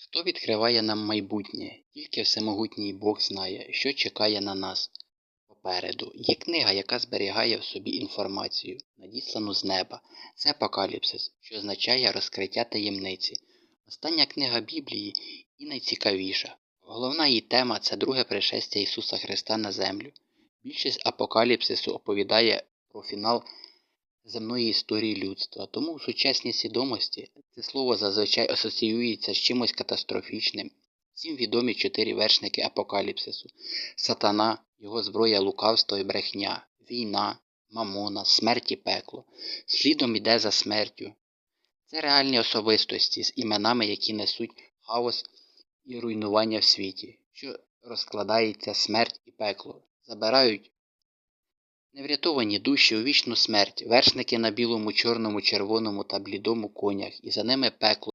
Хто відкриває нам майбутнє? Тільки всемогутній Бог знає, що чекає на нас попереду. Є книга, яка зберігає в собі інформацію, надіслану з неба. Це Апокаліпсис, що означає розкриття таємниці. Остання книга Біблії і найцікавіша. Головна її тема це друге пришестя Ісуса Христа на землю. Більшість апокаліпсису оповідає про фінал земної історії людства. Тому у сучасній свідомості це слово зазвичай асоціюється з чимось катастрофічним. Всім відомі чотири вершники апокаліпсису: сатана, його зброя лукавство і брехня, війна, мамона, смерть і пекло. Слідом іде за смертю. Це реальні особистості з іменами, які несуть хаос і руйнування в світі, що розкладається смерть і пекло, забирають неврятовані душі у вічну смерть, вершники на білому, чорному, червоному та блідому конях, і за ними пекло.